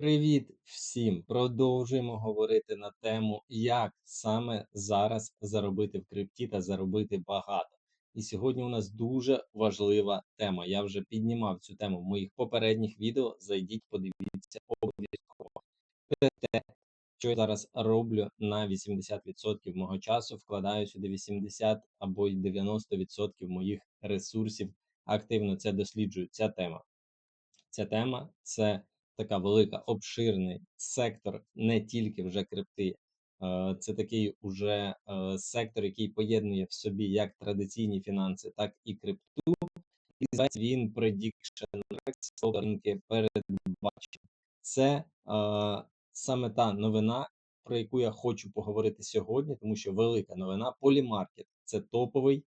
Привіт всім! Продовжуємо говорити на тему, як саме зараз заробити в крипті та заробити багато. І сьогодні у нас дуже важлива тема. Я вже піднімав цю тему в моїх попередніх відео. Зайдіть, подивіться обов'язково. Це Те, що я зараз роблю на 80% мого часу, вкладаю сюди 80 або й 90% моїх ресурсів. Активно це досліджую. Ця тема. Ця тема це така велика, обширний сектор не тільки вже крипти, е, це такий уже е, сектор, який поєднує в собі як традиційні фінанси, так і крипту. І називається він Prediction ринки передбачення. Це е, саме та новина, про яку я хочу поговорити сьогодні, тому що велика новина Polymarket – це топовий, е,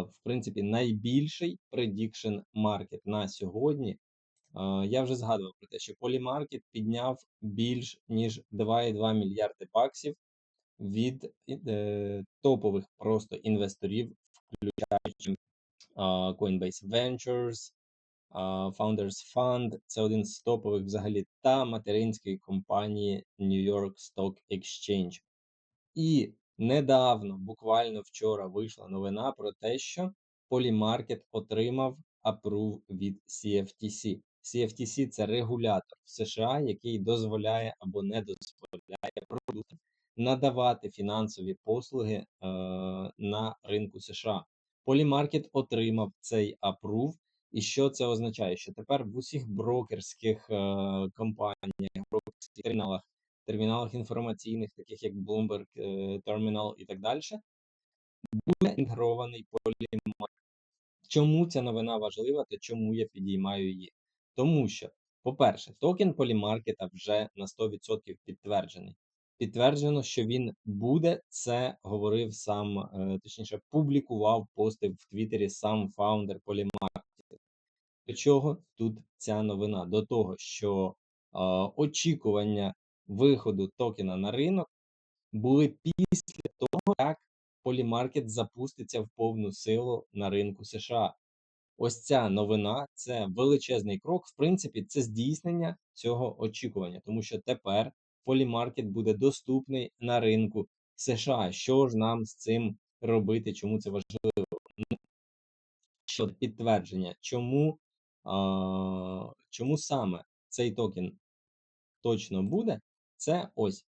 в принципі, найбільший prediction маркет на сьогодні. Я вже згадував про те, що Polymarket підняв більш ніж 2,2 мільярди баксів від е, топових просто інвесторів, включаючи Coinbase Ventures, Founders Fund, це один з топових взагалі та материнської компанії New York Stock Exchange. І недавно, буквально вчора, вийшла новина про те, що Polymarket отримав апрув від CFTC. CFTC – це регулятор в США, який дозволяє або не дозволяє продуктам надавати фінансові послуги е, на ринку США. Polymarket отримав цей апрув. І що це означає? Що тепер в усіх брокерських е, компаніях, брокерських терміналах, терміналах інформаційних, таких як Bloomberg е, Terminal і так далі, буде інтегрований Polymarket. Чому ця новина важлива та чому я підіймаю її? Тому що, по-перше, токен полімаркета вже на 100% підтверджений. Підтверджено, що він буде. Це говорив сам, е, точніше, публікував пости в Твіттері сам фаундер полімаркету. До чого тут ця новина? До того, що е, очікування виходу токена на ринок були після того, як полімаркет запуститься в повну силу на ринку США. Ось ця новина це величезний крок. В принципі, це здійснення цього очікування, тому що тепер полімаркет буде доступний на ринку США. Що ж нам з цим робити? Чому це важливо? Щодо підтвердження, чому, а, чому саме цей токен точно буде? Це ось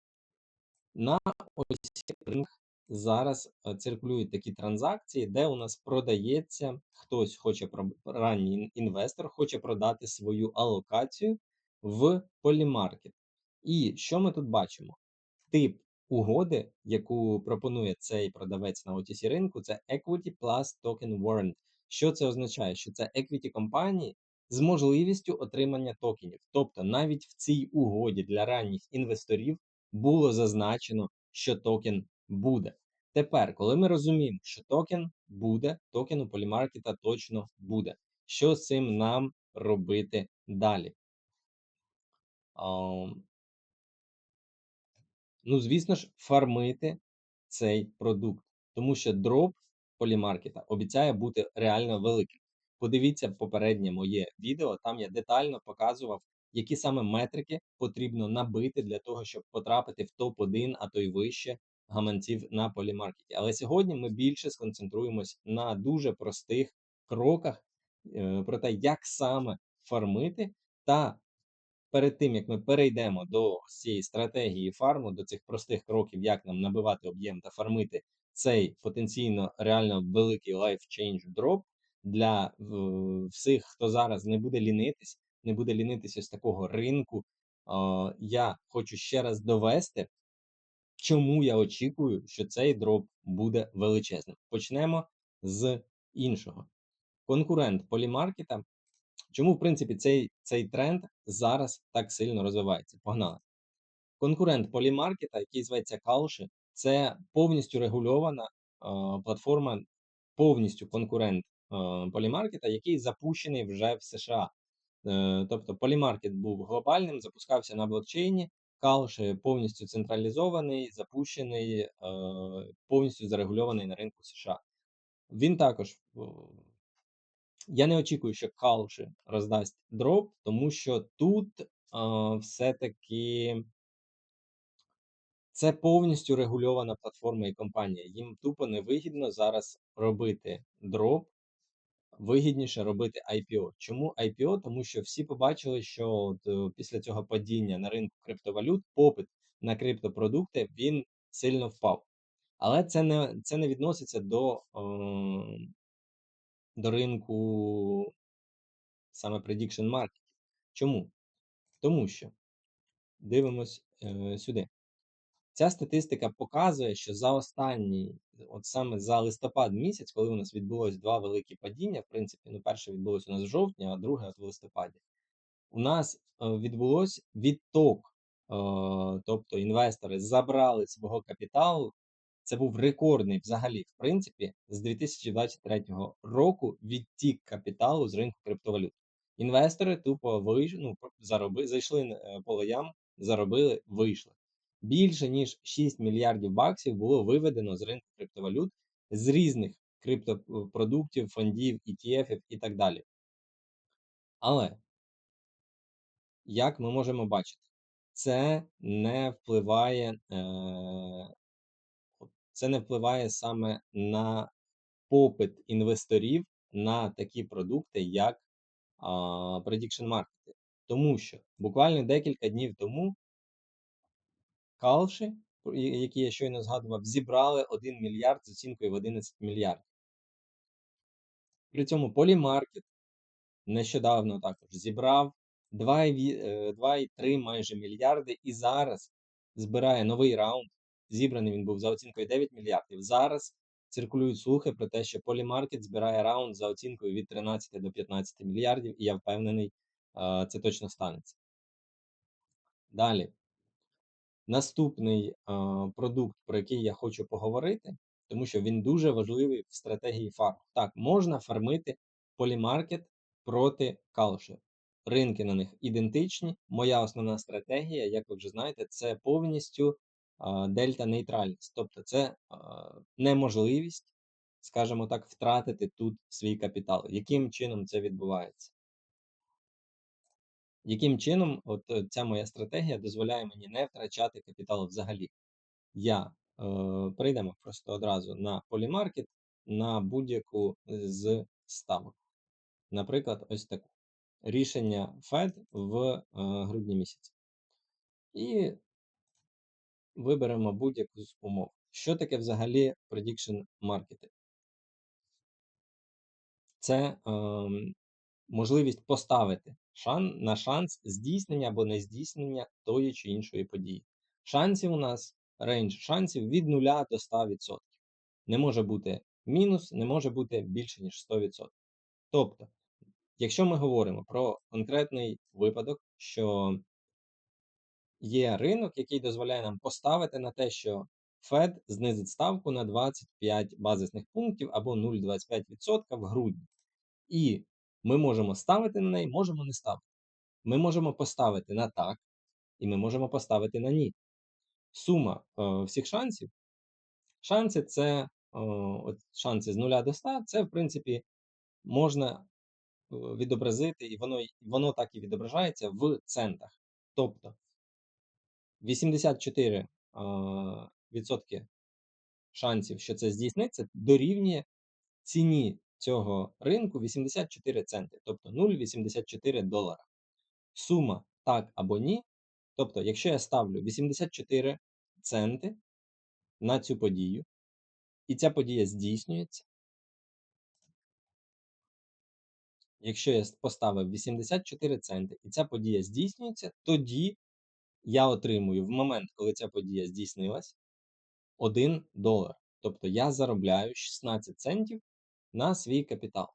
на ось ринок зараз е, циркулюють такі транзакції, де у нас продається хтось хоче ранній інвестор, хоче продати свою алокацію в полімаркет. І що ми тут бачимо? Тип угоди, яку пропонує цей продавець на OTC ринку, це Equity Plus Token Warrant. Що це означає? Що це equity компанії з можливістю отримання токенів. Тобто навіть в цій угоді для ранніх інвесторів було зазначено, що токен буде. Тепер, коли ми розуміємо, що токен буде, токен у полімаркета точно буде. Що з цим нам робити далі? Ну, звісно ж, фармити цей продукт, тому що дроп полімаркета обіцяє бути реально великим. Подивіться попереднє моє відео, там я детально показував, які саме метрики потрібно набити для того, щоб потрапити в топ-1, а то й вище гаманців на полімаркеті. Але сьогодні ми більше сконцентруємось на дуже простих кроках е, про те, як саме фармити. Та перед тим як ми перейдемо до цієї стратегії фарму, до цих простих кроків, як нам набивати об'єм та фармити цей потенційно реально великий life change drop для всіх, хто зараз не буде лінитись, не буде лінитися з такого ринку. Я хочу ще раз довести, чому я очікую, що цей дроп буде величезним. Почнемо з іншого. Конкурент полімаркета. Чому, в принципі, цей цей тренд зараз так сильно розвивається? Погнали. Конкурент полімаркета, який зветься Калши, це повністю регульована е, платформа, повністю конкурент е, полімаркета, який запущений вже в США. Е, тобто полімаркет був глобальним, запускався на блокчейні, Калш повністю централізований, запущений, е, повністю зарегульований на ринку США. Він також. Я не очікую, що Калши роздасть дроп, тому що тут а, все-таки це повністю регульована платформа і компанія. Їм тупо невигідно зараз робити дроп, вигідніше робити IPO. Чому IPO? Тому що всі побачили, що от, е, після цього падіння на ринку криптовалют попит на криптопродукти він сильно впав. Але це не це не відноситься до, е, до ринку саме prediction market. Чому? Тому що дивимось е, сюди. Ця статистика показує, що за останній, от саме за листопад місяць, коли у нас відбулось два великі падіння, в принципі, ну, перше відбулось у нас в жовтні, а друге от в листопаді, у нас е, відбулось відток, е, тобто інвестори забрали свого капіталу. Це був рекордний взагалі, в принципі, з 2023 року відтік капіталу з ринку криптовалют. Інвестори тупо вийшли, ну, зароби, зайшли е, по лоям, заробили, вийшли більше ніж 6 мільярдів баксів було виведено з ринку криптовалют з різних криптопродуктів, фондів, ETF і так далі. Але, як ми можемо бачити, це не впливає, е, це не впливає саме на попит інвесторів на такі продукти, як Prediction Market. Тому що буквально декілька днів тому Калші, які я щойно згадував, зібрали 1 мільярд з оцінкою в 11 мільярдів. При цьому Polymarket нещодавно також зібрав 2,3 е, майже мільярди і зараз збирає новий раунд. Зібраний він був за оцінкою 9 мільярдів. Зараз циркулюють слухи про те, що Polymarket збирає раунд за оцінкою від 13 до 15 мільярдів, і я впевнений, це точно станеться. Далі. Наступний продукт, про який я хочу поговорити, тому що він дуже важливий в стратегії фарм. Так, можна фармити полімаркет проти калушу. Ринки на них ідентичні. Моя основна стратегія, як ви вже знаєте, це повністю дельта-нейтральність. Тобто це неможливість, скажімо так, втратити тут свій капітал. Яким чином це відбувається? Яким чином от е, ця моя стратегія дозволяє мені не втрачати капітал взагалі? Я е, перейдемо просто одразу на полімаркет на будь-яку з ставок. Наприклад, ось таку. Рішення Fed в е, грудні місяці. І виберемо будь-яку з умов. Що таке взагалі prediction маркети? Це е, можливість поставити шан, на шанс здійснення або не здійснення тої чи іншої події. Шансів у нас рейндж шансів від 0 до 100%. Не може бути мінус, не може бути більше, ніж 100%. Тобто, якщо ми говоримо про конкретний випадок, що є ринок, який дозволяє нам поставити на те, що Fed знизить ставку на 25 базисних пунктів або 0,25% в грудні. І ми можемо ставити на неї, можемо не ставити. Ми можемо поставити на так, і ми можемо поставити на ні. Сума е, всіх шансів. Шанси це е, от шанси з 0 до 100, це, в принципі, можна е, відобразити, і воно воно так і відображається в центах. Тобто 84% е, шансів, що це здійсниться, дорівнює ціні цього ринку 84 центи, тобто 0,84 долара. Сума так або ні. Тобто, якщо я ставлю 84 центи на цю подію, і ця подія здійснюється. Якщо я поставив 84 центи і ця подія здійснюється, тоді я отримую в момент, коли ця подія здійснилась, 1 долар. Тобто я заробляю 16 центів на свій капітал.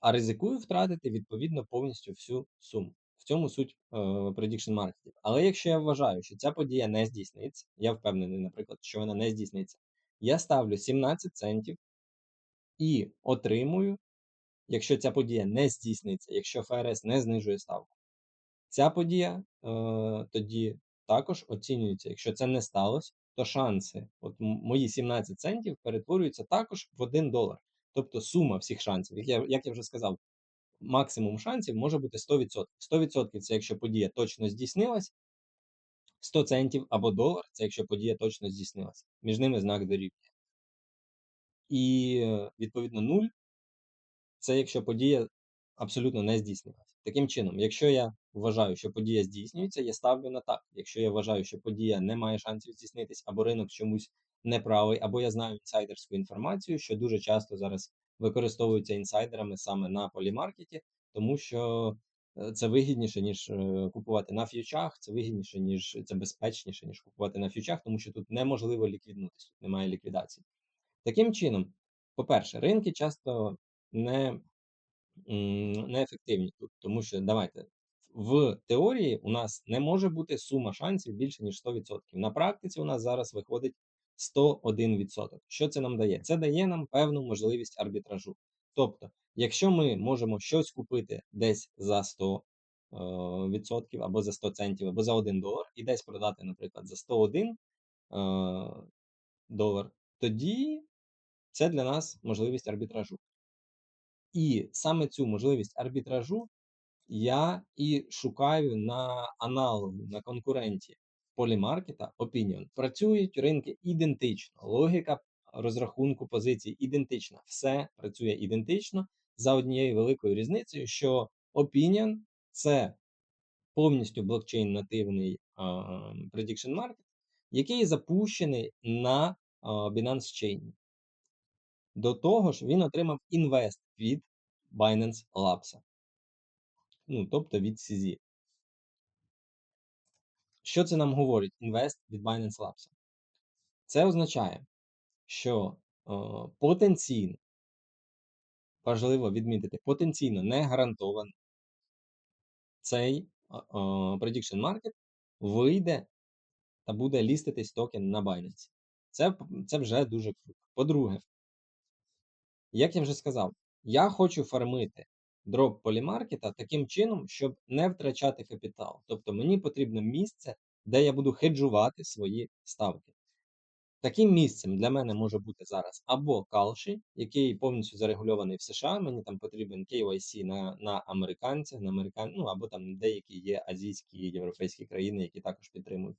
А ризикую втратити відповідно повністю всю суму. В цьому суть е, prediction маркетів. Але якщо я вважаю, що ця подія не здійсниться, я впевнений, наприклад, що вона не здійсниться, я ставлю 17 центів і отримую, якщо ця подія не здійсниться, якщо ФРС не знижує ставку. Ця подія е, тоді також оцінюється. Якщо це не сталося, то шанси, от мої 17 центів перетворюються також в 1 долар. Тобто сума всіх шансів, як я як я вже сказав, максимум шансів може бути 100%. 100% це якщо подія точно здійснилась, 100 центів або долар це якщо подія точно здійснилась. Між ними знак дорівнює. І відповідно 0 це якщо подія абсолютно не здійснилась. Таким чином, якщо я вважаю, що подія здійснюється, я ставлю на так. Якщо я вважаю, що подія не має шансів здійснитись, або ринок чомусь неправий, або я знаю інсайдерську інформацію, що дуже часто зараз використовуються інсайдерами саме на полімаркеті, тому що е, це вигідніше, ніж е, купувати на ф'ючах, це вигідніше, ніж це безпечніше, ніж купувати на ф'ючах, тому що тут неможливо ліквіднутися, тут немає ліквідації. Таким чином, по-перше, ринки часто не м, неефективні тут, тому що давайте в теорії у нас не може бути сума шансів більше ніж 100%. На практиці у нас зараз виходить 101%. Що це нам дає? Це дає нам певну можливість арбітражу. Тобто, якщо ми можемо щось купити десь за 100 е, відсотків або за 100 центів, або за 1 долар, і десь продати, наприклад, за 101 е, долар, тоді це для нас можливість арбітражу. І саме цю можливість арбітражу я і шукаю на аналогу, на конкуренті полімаркета Opinion. Працюють ринки ідентично, логіка розрахунку позицій ідентична. Все працює ідентично за однією великою різницею, що Opinion це повністю блокчейн нативний prediction market, який запущений на Binance Chain. До того ж, він отримав інвест від Binance Labs. Ну, тобто від CZ. Що це нам говорить інвест від Binance Labs? Це означає, що е, потенційно, важливо відмітити, потенційно не гарантовано цей е, е, prediction market вийде та буде ліститись токен на Binance. Це, Це вже дуже круто. По-друге, як я вже сказав, я хочу фармити дроп полімаркета таким чином, щоб не втрачати капітал. Тобто мені потрібно місце, де я буду хеджувати свої ставки. Таким місцем для мене може бути зараз або Калші, який повністю зарегульований в США. Мені там потрібен KYC на на американцях, на американ... ну або там деякі є азійські європейські країни, які також підтримують.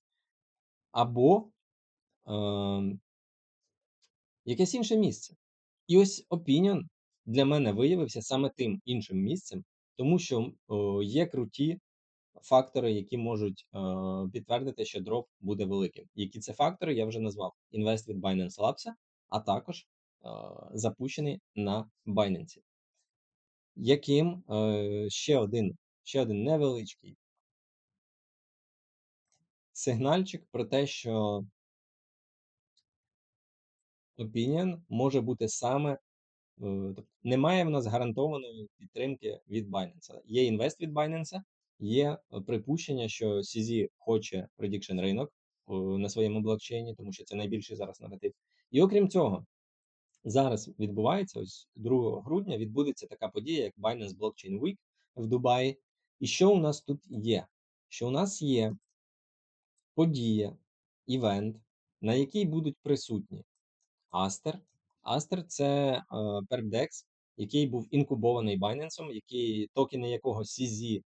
Або е, якесь інше місце. І ось Opinion для мене виявився саме тим іншим місцем, тому що о, є круті фактори, які можуть е, підтвердити, що дроп буде великим. Які це фактори, я вже назвав: інвест від Binance Labs, а також е, запущений на Binance. Яким е, ще один ще один невеличкий сигнальчик про те, що Opinion може бути саме тобто немає в нас гарантованої підтримки від Binance. Є інвест від Binance, є е, припущення, що CZ хоче prediction ринок на своєму блокчейні, тому що це найбільший зараз наратив. І окрім цього, зараз відбувається ось 2 грудня відбудеться така подія, як Binance Blockchain Week в Дубаї. І що у нас тут є? Що у нас є подія, івент, на якій будуть присутні Астер, Aster це е, який був інкубований Binance, який токени якого CZ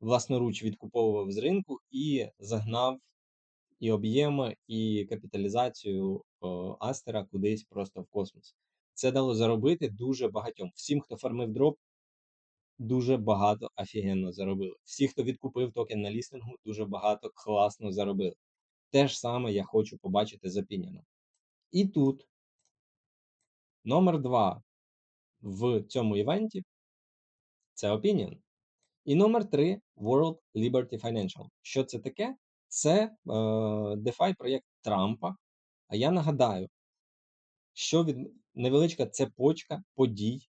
власноруч відкуповував з ринку і загнав і об'єми, і капіталізацію Астера кудись просто в космос. Це дало заробити дуже багатьом. Всім, хто фармив дроп, дуже багато офігенно заробили. Всі, хто відкупив токен на лістингу, дуже багато класно заробили. Те ж саме я хочу побачити за Піняном. І тут Номер 2 в цьому івенті це Opinion. І номер 3 World Liberty Financial. Що це таке? Це е, DeFi проєкт Трампа. А я нагадаю, що від невеличка цепочка подій,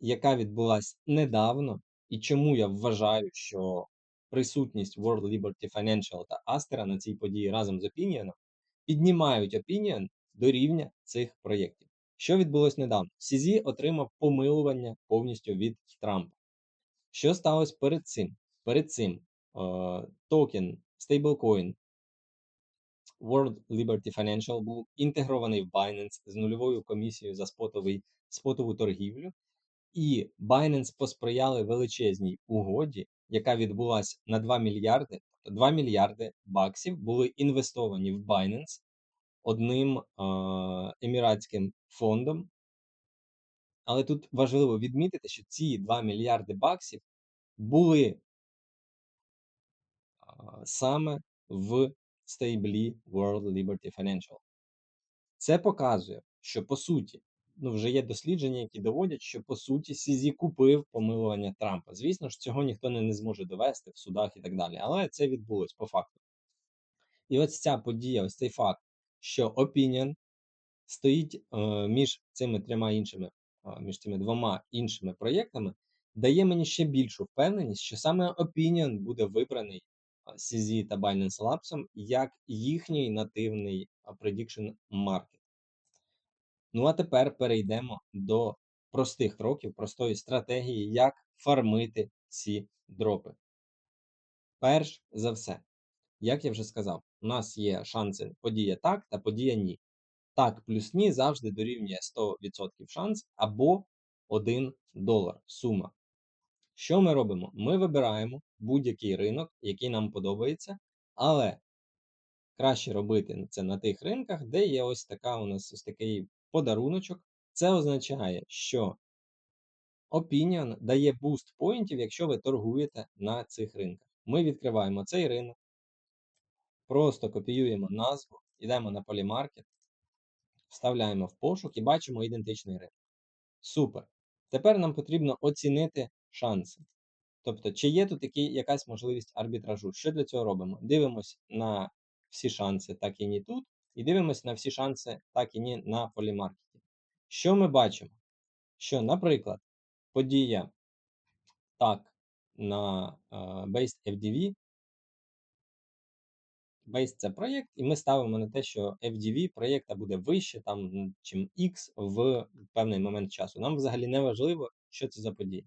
яка відбулася недавно, і чому я вважаю, що присутність World Liberty Financial та Astera на цій події разом з Opinion піднімають Opinion до рівня цих проєктів. Що відбулось недавно? CZ отримав помилування повністю від Трампа. Що сталося перед цим? Перед цим е, токен стейблкоін World Liberty Financial був інтегрований в Binance з нульовою комісією за спотовий, спотову торгівлю. І Binance посприяли величезній угоді, яка відбулася на 2 мільярди. 2 мільярди баксів були інвестовані в Binance одним еміратським фондом. Але тут важливо відмітити, що ці 2 мільярди баксів були саме в стейблі World Liberty Financial. Це показує, що по суті, ну вже є дослідження, які доводять, що по суті Сізі купив помилування Трампа. Звісно ж, цього ніхто не, не зможе довести в судах і так далі. Але це відбулось по факту. І ось ця подія, ось цей факт, що Opinion стоїть е, між цими трьома іншими, е, між цими двома іншими проєктами, дає мені ще більшу впевненість, що саме Opinion буде вибраний CZ та Binance Labs як їхній нативний prediction market. Ну а тепер перейдемо до простих кроків, простої стратегії, як фармити ці дропи. Перш за все, як я вже сказав, у нас є шанси подія так та подія ні. Так, плюс ні завжди дорівнює 100% шанс або 1 долар сума. Що ми робимо? Ми вибираємо будь-який ринок, який нам подобається, але краще робити це на тих ринках, де є ось така у нас ось такий подаруночок. Це означає, що Opinion дає буст поінтів, якщо ви торгуєте на цих ринках. Ми відкриваємо цей ринок, просто копіюємо назву, йдемо на полімаркет, вставляємо в пошук і бачимо ідентичний ринок. Супер. Тепер нам потрібно оцінити шанси. Тобто, чи є тут які, якась можливість арбітражу. Що для цього робимо? Дивимось на всі шанси, так і ні тут, і дивимось на всі шанси, так і ні на полімаркеті. Що ми бачимо? Що, наприклад, подія так на uh, Based FDV. Base це проєкт, і ми ставимо на те, що FDV проєкта буде вище, там, чим X в певний момент часу. Нам взагалі не важливо, що це за подія.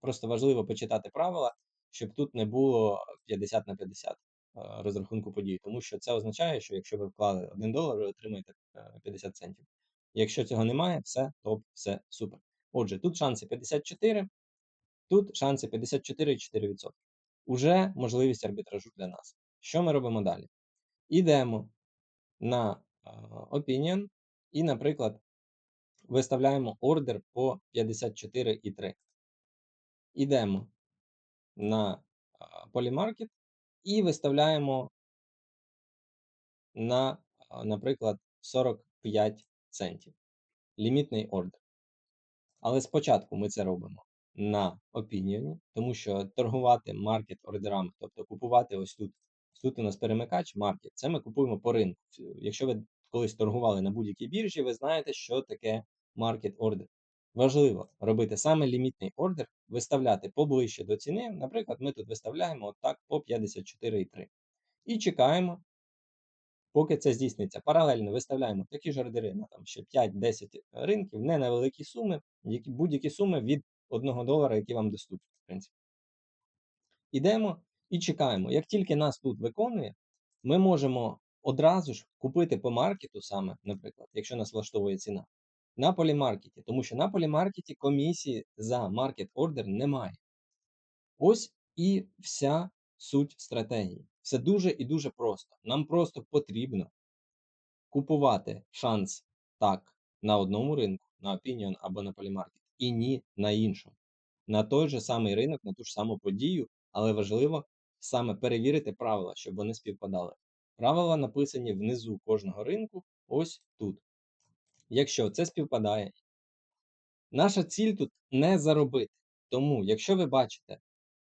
Просто важливо почитати правила, щоб тут не було 50 на 50 розрахунку подій, тому що це означає, що якщо ви вклали 1 долар, ви отримаєте 50 центів. Якщо цього немає, все топ, все супер. Отже, тут шанси 54, тут шанси 54,4%. Уже можливість арбітражу для нас. Що ми робимо далі? Ідемо на Opinion і, наприклад, виставляємо ордер по 54,3. Ідемо на Polymarket і виставляємо на, наприклад, 45 центів. Лімітний ордер. Але спочатку ми це робимо на Opinion, тому що торгувати маркет ордерами, тобто купувати ось тут. Тут у нас перемикач маркет. Це ми купуємо по ринку. Якщо ви колись торгували на будь-якій біржі, ви знаєте, що таке маркет ордер. Важливо робити саме лімітний ордер, виставляти поближче до ціни. Наприклад, ми тут виставляємо отак по 54,3. І чекаємо, поки це здійсниться. Паралельно виставляємо такі ж ордери на там ще 5-10 ринків, не на великі суми, будь-які суми від 1 долара, які вам доступні. в принципі. Ідемо і чекаємо. Як тільки нас тут виконує, ми можемо одразу ж купити по маркету саме, наприклад, якщо нас влаштовує ціна, на полімаркеті, тому що на полімаркеті комісії за маркет ордер немає. Ось і вся суть стратегії. Все дуже і дуже просто. Нам просто потрібно купувати шанс так на одному ринку, на Opinion або на полімаркет, і ні на іншому. На той же самий ринок, на ту ж саму подію, але важливо саме перевірити правила, щоб вони співпадали. Правила написані внизу кожного ринку, ось тут. Якщо це співпадає, наша ціль тут не заробити. Тому, якщо ви бачите,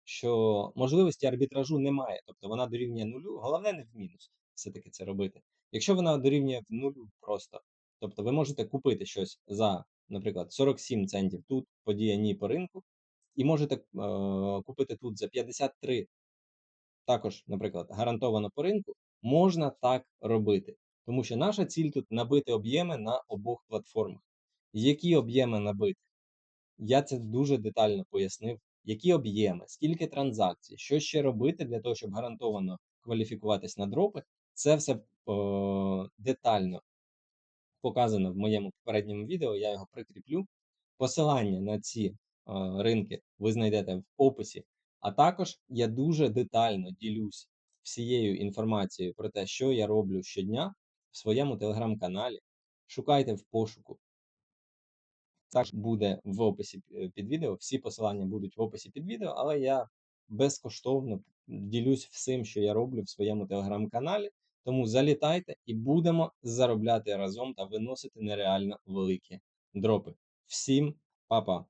що можливості арбітражу немає, тобто вона дорівнює нулю, головне не в мінус все-таки це робити. Якщо вона дорівнює нулю просто, тобто ви можете купити щось за, наприклад, 47 центів тут, подія ні по ринку, і можете е, купити тут за 53 також, наприклад, гарантовано по ринку, можна так робити. Тому що наша ціль тут набити об'єми на обох платформах. Які об'єми набити? Я це дуже детально пояснив. Які об'єми, скільки транзакцій, що ще робити для того, щоб гарантовано кваліфікуватись на дропи, це все о, детально показано в моєму попередньому відео. Я його прикріплю. Посилання на ці ринки ви знайдете в описі. А також я дуже детально ділюсь всією інформацією про те, що я роблю щодня в своєму телеграм-каналі. Шукайте в пошуку. Також буде в описі е, під відео. Всі посилання будуть в описі під відео, але я безкоштовно ділюсь всім, що я роблю в своєму телеграм-каналі. Тому залітайте і будемо заробляти разом та виносити нереально великі дропи. Всім па-па!